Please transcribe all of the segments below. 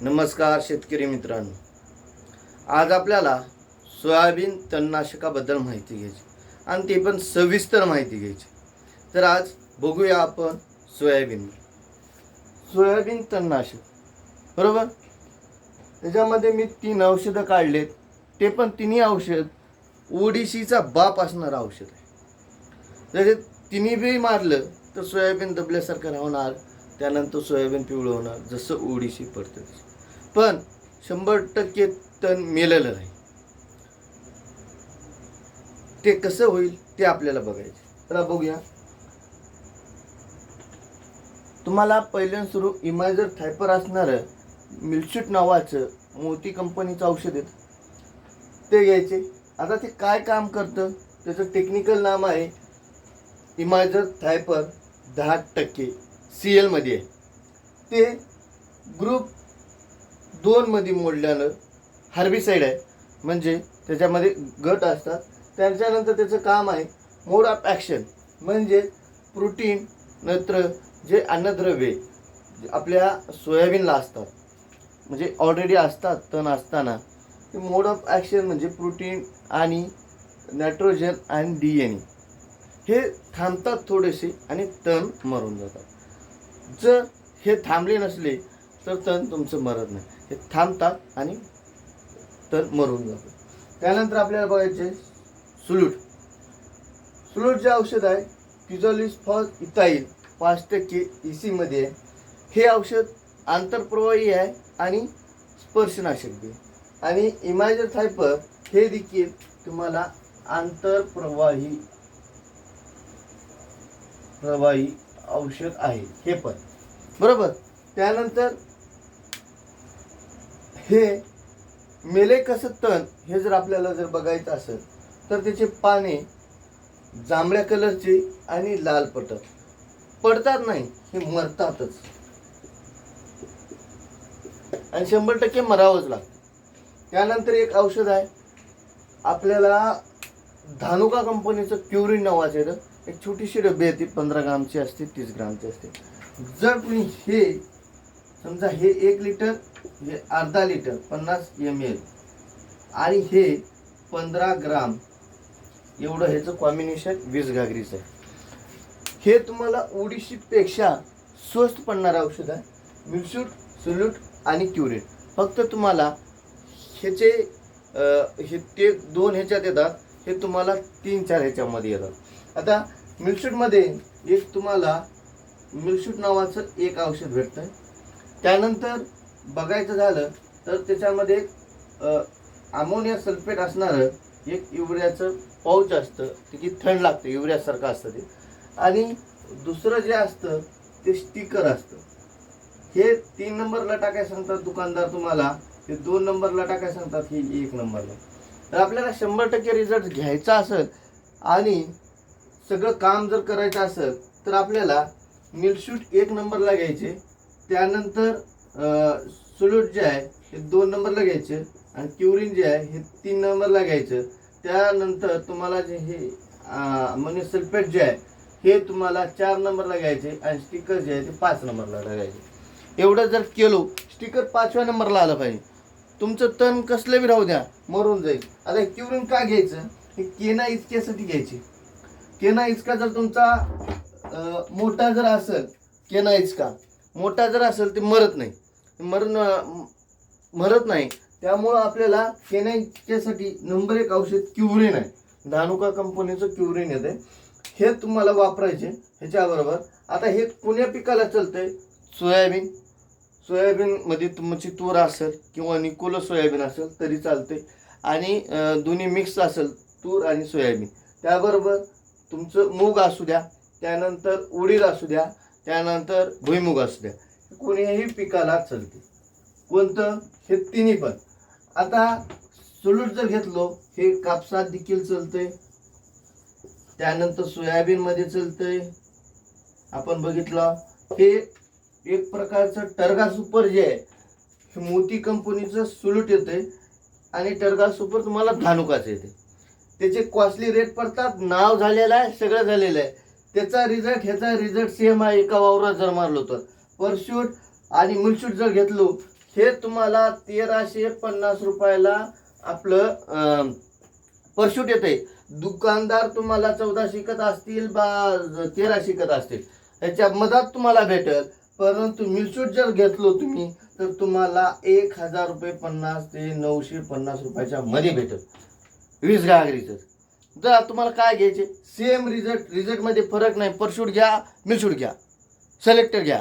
नमस्कार शेतकरी मित्रांनो. आज आपल्याला सोयाबीन तणनाशकाबद्दल माहिती घ्यायची आणि ती पण सविस्तर माहिती घ्यायची. तर आज बघूया आपण सोयाबीन. सोयाबीन तणनाशक. बरोबर? त्याच्यामध्ये मी तीन औषधं काढलेत. ते पण तिन्ही औषध ओडिशीचा बाप असणारं औषध आहे. जसे तिन्ही बी मारलं तर सोयाबीन दबल्यासारखं राहणार. त्यानंतर सोयाबीन पिवळं होणार जसं ओडिशी पडतं तसं. पण शंभर टक्के तण मेलेलं नाही. ते कसं होईल ते आपल्याला बघायचं. चला बघूया. तुम्हाला पहिल्यांदा सुरू इमायझर थायपर असणारं मिल्शूट नावाचं मोती कंपनीचं औषध आहे. ते घ्यायचे. आता ते काय काम करतं? त्याचं टेक्निकल नाम आहे इमायझर थायपर दहा टक्के सी एलमध्ये आहे. ते ग्रुप दोनमध्ये मोडल्यानं हार्बिसाईड आहे. म्हणजे त्याच्यामध्ये गट असतात. त्यांच्यानंतर त्याचं काम आहे मोड ऑफ ॲक्शन म्हणजे प्रोटीन नत्र जे अन्नद्रव्ये आपल्या सोयाबीनला असतात. म्हणजे ऑलरेडी असतात तण असताना. ते मोड ऑफ ॲक्शन म्हणजे प्रोटीन आणि नायट्रोजन आणि डी एन हे थांबतात थोडेसे आणि तण मरून जातात. जर हे थांबले नसले तर तण तुमचं मरत नाही. हे थांबतात आणि तर मरून जातो त्यानंतर आपल्याला बघायचे सुलूट. सुलूट जे औषध आहे किझोलिस फॉल इथाईल पाच टक्के ई सीमध्ये आहे. हे औषध आंतरप्रवाही आहे आणि स्पर्शनाशक आहे. आणि इमायजर थायपर हे देखील तुम्हाला आंतरप्रवाही प्रवाही औषध आहे. हे पण. बरोबर? त्यानंतर हे मेले कसं तण हे जर आपल्याला जर बघायचं असेल तर त्याचे पाने जांभळ्या कलरचे आणि लाल पडतात पडतात नाही हे मरतातच. आणि शंभर टक्के मरावंच लागतं. त्यानंतर एक औषध आहे आपल्याला धानुका कंपनीचं क्युरिन नावाचं येतं एक छोटीशी डबी येते पंधरा ग्रामची असते तीस ग्रामची असते. जर तुम्ही हे समजा हे एक लिटर हे अर्धा लिटर पन्नास एम एल आणि हे पंधरा ग्राम एवढं ह्याचं कॉम्बिनेशन वीस घागरीचं आहे. हे तुम्हाला ओडिशीपेक्षा स्वस्त पडणारं औषध आहे. मिल्सूट सुलूट आणि क्युरेट फक्त तुम्हाला ह्याचे हे ते दोन ह्याच्यात येतात हे तुम्हाला तीन चार ह्याच्यामध्ये येतात. आता मिल्सूटमध्ये एक तुम्हाला मिल्सूट नावाचं एक औषध भेटतं त्यानंतर बघायचं झालं तर त्याच्यामध्ये अमोनिया सल्फेट असणारं एक युरियाचं पाऊच असतं ते की थंड लागतं युरियासारखं असतं ते. आणि दुसरं जे असतं ते स्टिकर असतं. हे तीन नंबरला टाकायला सांगतात दुकानदार तुम्हाला? हे दोन नंबरला टाकायला सांगतात हे एक नंबरला. तर आपल्याला शंभर टक्के रिझल्ट घ्यायचा असेल आणि सगळं काम जर करायचं असेल तर आपल्याला मिल्शूट एक नंबरला घ्यायचे. त्यानंतर सुलूट जे आहे हे दोन नंबरला घ्यायचं आणि क्युरिन जे आहे हे तीन नंबरला घ्यायचं. त्यानंतर तुम्हाला जे हे अमोनियम सल्फेट जे आहे हे तुम्हाला चार नंबरला घ्यायचे आणि स्टिकर जे आहे ते पाच नंबरला लागायचे एवढं जर केलो स्टिकर पाचव्या नंबरला आलं पाहिजे. तुमचं तण कसलं बी राहू द्या मरून जाईल. आता क्युरिन का घ्यायचं? हे केना इचक्यासाठी घ्यायचे. केना इचका जर तुमचा मोठा जर असेल केना इचका मोठा जर असेल ते मरत नाही. मरण मरत नाही. त्यामुळं आपल्याला केनाईच्यासाठी नंबर एक औषध क्युरिन आहे. धानुका कंपनीचं क्युरिन येते हे तुम्हाला वापरायचे ह्याच्याबरोबर. आता हे कोण्या पिकाला आहे सोयाबीन. सोयाबीनमध्ये तुमची तूर असेल किंवा निकोल सोयाबीन असेल तरी चालते आणि दोन्ही मिक्स असेल तूर आणि सोयाबीन. त्याबरोबर तुमचं मूग असू द्या त्यानंतर उडीद असू द्या त्यानंतर भुईमुग असू द्या कोणीही पिकाला चालते. कोणतं? हे तिन्ही पण. आता सुलूट जर घेतलो हे कापसात देखील चालतंय. त्यानंतर सोयाबीनमध्ये चालतंय. आपण बघितलं हे एक प्रकारचं टर्गा सुपर जे आहे हे मोती कंपनीचं सुलूट येते आणि टर्गा सुपर तुम्हाला धानुकाचं येते त्याचे कॉस्टली रेट पडतात नाव झालेलं आहे सगळं झालेलं आहे. त्याचा रिझल्ट ह्याचा रिझल्ट सेम आहे. एका वावरात जर मारलो तर. परशूट आणि मुलशूट जर घेतलो हे तुम्हाला तेराशे पन्नास रुपयाला आपलं परशूट येते दुकानदार तुम्हाला चौदा शिकत असतील बा तेरा शिकत असतील. याच्या मधात तुम्हाला भेटेल. परंतु मिलशूट जर घेतलो तुम्ही तर तुम्हाला एक हजार रुपये पन्नास ते नऊशे पन्नास रुपयाच्या मध्ये भेटल. वीस घागरीचं जर तुम्हाला काय घ्यायचे? सेम रिझल्ट रिझल्टमध्ये फरक नाही. परशूट घ्या मिलशूट घ्या. सिलेक्टर घ्या.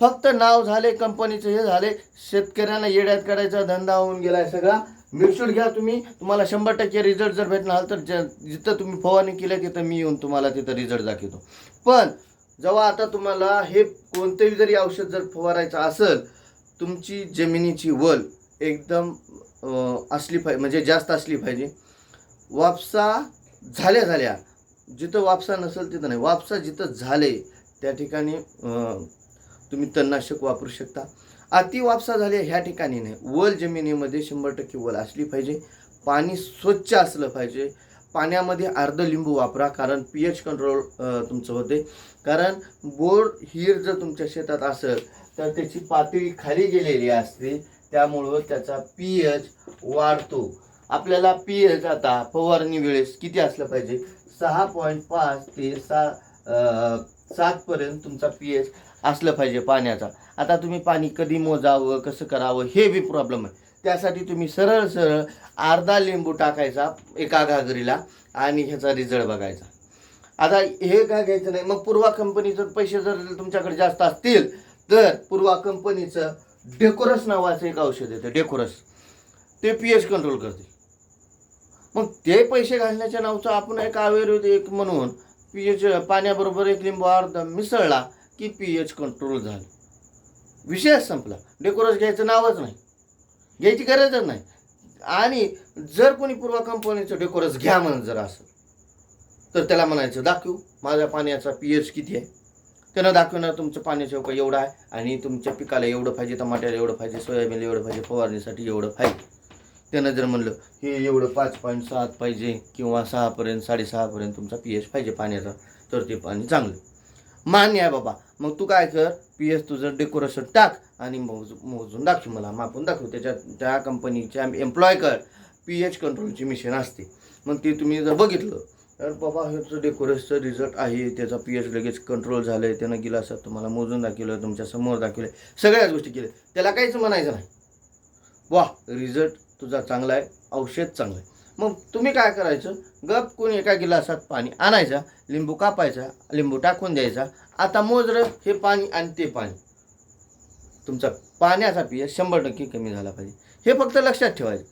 फक्त नाव झाले कंपनीचं हे झाले शेतकऱ्यांना येड्यात करायचा धंदा होऊन गेलाय सगळा. मिरशूट घ्या तुम्ही. तुम्हाला शंभर टक्के रिझल्ट जर भेटणार तर ज- जिथं तुम्ही फवारणी केली तिथं मी येऊन तुम्हाला तिथं रिझल्ट दाखवतो. पण जेव्हा आता तुम्हाला हे कोणतेही जरी औषध जर फवारायचं असेल तुमची जमिनीची वल एकदम असली पाहिजे म्हणजे जास्त असली पाहिजे. वापसा झाल्या झाल्या. जिथं वापसा नसेल तिथं नाही. वापसा जिथं झाले त्या ठिकाणी तुम्ही तणनाशक वापरू शकता. अति वापसा झाले ह्या ठिकाणी नाही. वल जमिनीमध्ये शंभर टक्के वल असली पाहिजे. पाणी स्वच्छ असलं पाहिजे. पाण्यामध्ये अर्ध लिंबू वापरा कारण पी एच कंट्रोल तुमचं होते. कारण बोर हिर जर तुमच्या शेतात असेल तर त्याची पातळी खाली गेलेली असते. त्यामुळं त्याचा पी एच वाढतो. आपल्याला पी एच आता फवारणी वेळेस किती असलं पाहिजे? सहा पॉईंट पाच ते सहा सातपर्यंत तुमचा पी एच असलं पाहिजे पाण्याचा. आता तुम्ही पाणी कधी मोजावं कसं करावं हे बी प्रॉब्लेम आहे. त्यासाठी तुम्ही सरळ सरळ अर्धा लिंबू टाकायचा एका घागरीला आणि ह्याचा रिझल्ट बघायचा. आता हे काय घ्यायचं नाही मग पूर्वा कंपनीचं पैसे जर तुमच्याकडे जास्त असतील तर पूर्वा कंपनीचं डेकोरस नावाचं एक औषध येतं डेकोरस ते पी एच कंट्रोल करते. मग ते पैसे घालण्याच्या नावचं आपण एक आयुर्वेदिक म्हणून पी एच पाण्याबरोबर एक लिंबू अर्धा मिसळला की पी एच कंट्रोल झालं. विषयच संपला. डेकोरस घ्यायचं नावच नाही. घ्यायची गरजच नाही. आणि जर कोणी पूर्वा कंपनीचं डेकोरस घ्या म्हणून जर असेल तर त्याला म्हणायचं दाखवू माझ्या पाण्याचा पी एच किती आहे? त्यानं दाखवणार तुमचं पाण्याचं उपाय एवढं आहे आणि तुमच्या पिकाला एवढं पाहिजे टमाट्याला एवढं पाहिजे सोयाबीनला एवढं पाहिजे फवारणीसाठी एवढं पाहिजे. त्यानं जर म्हणलं हे एवढं पाच पॉईंट सात पाहिजे किंवा सहापर्यंत साडेसहापर्यंत तुमचा पी एच पाहिजे पाण्याचा तर ते पाणी चांगलं. मान्य आहे बाबा. मग तू काय कर पी एच तुझं डेकोरेशन टाक आणि मोज मोजून दाखव मला मापून दाखव. त्याच्या त्या कंपनीच्या एम्प्लॉय कर. पी एच कंट्रोलची मिशन असते. मग ते तुम्ही जर बघितलं तर बाबा ह्याचं डेकोरेशनचं रिझल्ट आहे. त्याचा पी एच लगेच कंट्रोल झालं आहे त्यानं गेला असं तुम्हाला मोजून दाखवलं तुमच्यासमोर दाखवलं सगळ्याच गोष्टी केल्या. त्याला काहीच म्हणायचं नाही. वा रिझल्ट तुझा चांगला आहे औषध चांगलं आहे. मग तुम्ही काय करायचं? गप कोणी एका गिलासात पाणी आणायचा लिंबू कापायचा लिंबू टाकून द्यायचा. आता मोजरं हे पाणी आणि ते पाणी. तुमचा पाण्याचा पी शंभर टक्के कमी झाला पाहिजे. हे फक्त लक्षात ठेवायचं.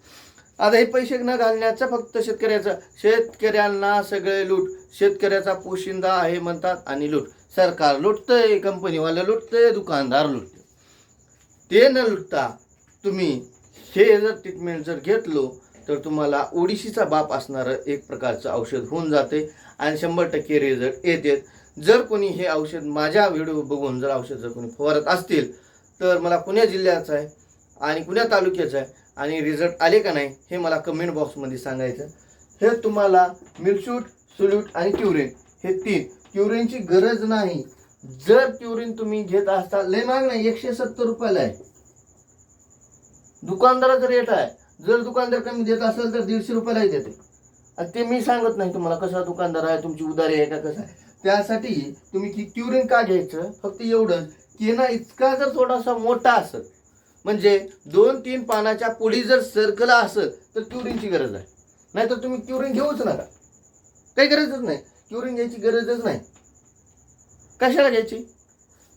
आता हे पैसे न घालण्याचं फक्त शेतकऱ्याचं शेतकऱ्यांना सगळे लूट. शेतकऱ्याचा पोशिंदा आहे म्हणतात आणि लूट. सरकार लुटतंय कंपनीवाले लुटतंय दुकानदार लुटते ते न लुटता तुम्ही हे जर ट्रीटमेंट जर घेतलो तर तुम्हाला ओडिशीचा बाप असणारं एक प्रकारचं औषध होऊन जाते आणि शंभर टक्के रिझल्ट येते. जर कोणी हे औषध माझ्या व्हिडिओ बघून जर औषध जर कोणी फवारत असतील तर मला कुण्या जिल्ह्याचं आहे आणि पुण्या तालुक्याचं आहे आणि रिझल्ट आले का नाही हे मला कमेंट बॉक्समध्ये सांगायचं. हे तुम्हाला मिलशूट सुल्यूट आणि क्युरेन हे तीन. क्युरेनची गरज नाही. जर क्युरेन तुम्ही घेत असता लय महाग नाही एकशे सत्तर रुपयाला आहे. दुकानदाराचा रेट आहे. जर दुकानदार कमी देत असेल तर दीडशे रुपयालाही देते. आणि ते मी सांगत नाही तुम्हाला कसा दुकानदार आहे तुमची उदारी आहे का कसं आहे. त्यासाठी तुम्ही की क्युरिन का घ्यायचं? फक्त एवढंच की ना इतका जर थोडासा मोठा असत म्हणजे दोन तीन पानाच्या पुढी जर सर्कल असेल तर क्युरिनची गरज आहे. नाहीतर तुम्ही क्युरिन घेऊच नका. काही गरजच नाही. क्युरिन घ्यायची गरजच नाही. कशाला घ्यायची?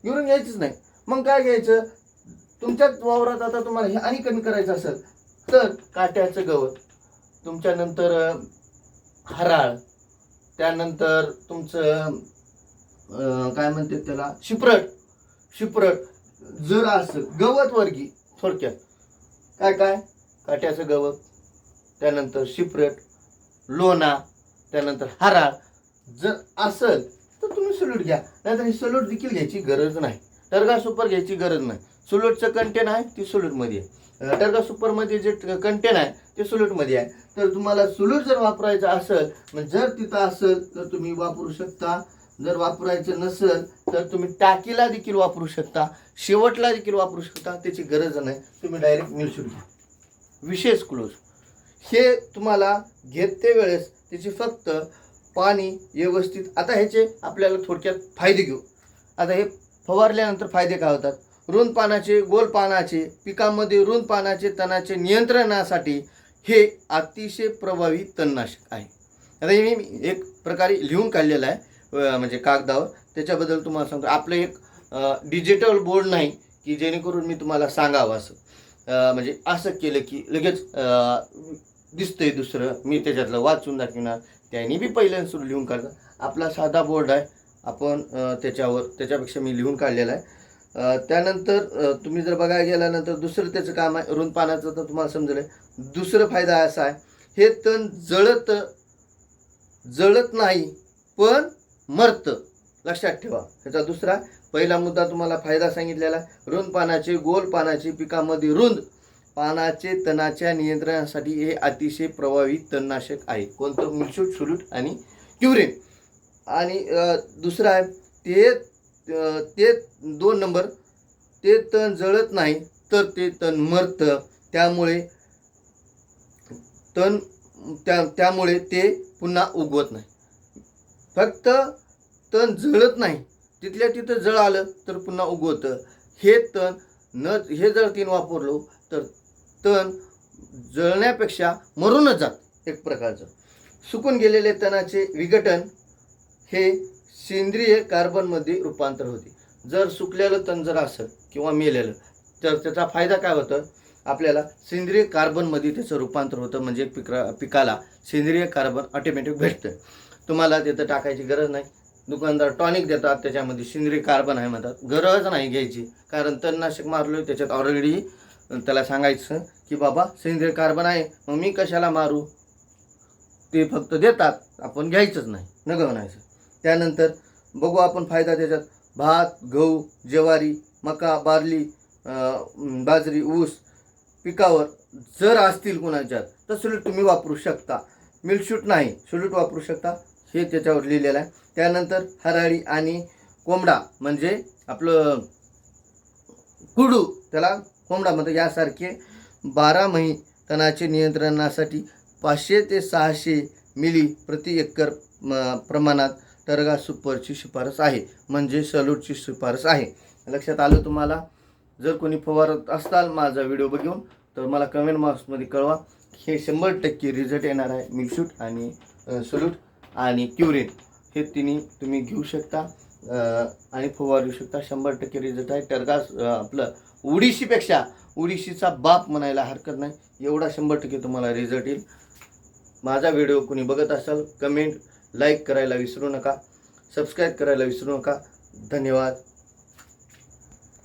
क्युरिन घ्यायचीच नाही. मग काय घ्यायचं? तुमच्याच वावरात आता तुम्हाला हे आणि कमी करायचं असेल तर काट्याचं गवत तुमच्यानंतर हराळ त्यानंतर तुमचं काय म्हणतात त्याला शिप्रट शिप्रट जर असं गवत वर्गी थोडक्यात. काय काय? काट्याचं गवत त्यानंतर शिप्रट लोणा त्यानंतर हराळ जर असेल तर तुम्ही सल्यूट घ्या. नाहीतर ही सल्यूट देखील घ्यायची गरज नाही. टर्गा सुपर घ्यायची गरज नाही. सोलूटचं कंटेन आहे ती सोलूटमध्ये आहे. टर्गा सुपरमध्ये जे कंटेन आहे ते सोलूटमध्ये आहे. तर तुम्हाला सोलूट जर वापरायचं असेल मग जर तिथं असेल तर तुम्ही वापरू शकता. जर वापरायचं नसेल तर तुम्ही टाकीला देखील वापरू शकता. शेवटला देखील वापरू शकता. त्याची गरज नाही. तुम्ही डायरेक्ट मिळू घ्या. विशेष क्लोज हे तुम्हाला घेते वेळेस त्याची फक्त पाणी व्यवस्थित. आता ह्याचे आपल्याला थोडक्यात फायदे घेऊ. आता हे फवारल्यानंतर फायदे काय होतात? रुंद पानाचे गोल पानाचे पिकामध्ये रुंद पानाचे तणाचे नियंत्रणासाठी हे अतिशय प्रभावी तणनाशक आहे. आता हे मी एक प्रकारे लिहून काढलेलं आहे म्हणजे कागदावर. त्याच्याबद्दल तुम्हाला सांगतो. आपलं एक डिजिटल बोर्ड नाही की जेणेकरून मी तुम्हाला सांगावं असं. म्हणजे असं केलं की लगेच दिसतंय दुसरं. मी त्याच्यातलं वाचून दाखवणार. त्याने बी पहिल्यांदा सुरू लिहून काढलं. आपला साधा बोर्ड आहे. आपण त्याच्यावर त्याच्यापेक्षा मी लिहून काढलेला आहे. त्यानंतर तुम्ही जर बघायला गेल्यानंतर दुसरं त्याचं काम आहे रुंद पानाचं तर तुम्हाला समजलं. आहे दुसरं फायदा असा आहे हे तण जळत जळत नाही पण मरतं. लक्षात ठेवा ह्याचा दुसरा पहिला मुद्दा तुम्हाला फायदा सांगितलेला रुंद पानाचे गोल पानाचे पिकामध्ये रुंद. पानाचे तणाच्या नियंत्रणासाठी हे अतिशय प्रभावी तणनाशक आहे. कोणतं? मिल्शूट सुलूट आणि क्युरिन. आणि दुसरं आहे ते ते दोन नंबर ते तण जळत नाही तर ते तण मरतं. त्यामुळे तण त्या त्यामुळे ते पुन्हा उगवत नाही. फक्त तण जळत नाही तिथल्या तिथं जळ आलं तर पुन्हा उगवतं. हे तण न हे जर तीन वापरलो तर तण जळण्यापेक्षा मरूनच जात एक प्रकारचं. सुकून गेलेले तणाचे विघटन हे सेंद्रिय कार्बनमध्ये रूपांतर होते. जर सुकलेलं तण जर असेल किंवा मेलेलं तर त्याचा फायदा काय होतं? आपल्याला सेंद्रिय कार्बनमध्ये त्याचं रूपांतर होतं म्हणजे पिका पिकाला सेंद्रिय कार्बन ऑटोमॅटिक भेटतं. तुम्हाला तिथं टाकायची गरज नाही. दुकानदार टॉनिक देतात त्याच्यामध्ये सेंद्रिय कार्बन आहे म्हणतात. गरज नाही घ्यायची कारण तणनाशक मारलो त्याच्यात ऑलरेडी त्याला सांगायचं की बाबा सेंद्रिय कार्बन आहे मग मी कशाला मारू? ते फक्त देतात आपण घ्यायचंच नाही न म्हणायचं त्यानंतर बघू आपण फायदा त्याच्यात. भात गहू ज्वारी मका बार्ली बाजरी ऊस पिकावर जर असतील कुणाच्यात तर सुलूट तुम्ही वापरू शकता. मिल्कशूट नाही सुलूट वापरू शकता. हे त्याच्यावर लिहिलेलं आहे. त्यानंतर हराळी आणि कोंबडा म्हणजे आपलं कुडू त्याला कोंबडा म्हणतो यासारखे बारा मही तणाचे नियंत्रणासाठी पाचशे ते सहाशे मिली प्रति एकर म, प्रमाणात टरगा सुपरची शिफारस आहे. म्हणजे सलूटची शिफारस आहे. लक्षात आलं तुम्हाला? जर कोणी फवारत असताल माझा व्हिडिओ बघून तर मला कमेंट बॉक्समध्ये कळवा. हे शंभर टक्के रिझल्ट येणार आहे मिल्कशूट आणि सलूट आणि क्युरिन हे तिन्ही तुम्ही घेऊ शकता आणि फवारू शकता. शंभर टक्के रिझल्ट आहे. टरगास आपलं उडीशीपेक्षा उडीशीचा बाप म्हणायला हरकत नाही. एवढा शंभर टक्के तुम्हाला रिझल्ट येईल. माझा व्हिडिओ कोणी बघत असाल कमेंट लाईक करायला विसरू नका सबस्क्राईब करायला विसरू नका. धन्यवाद.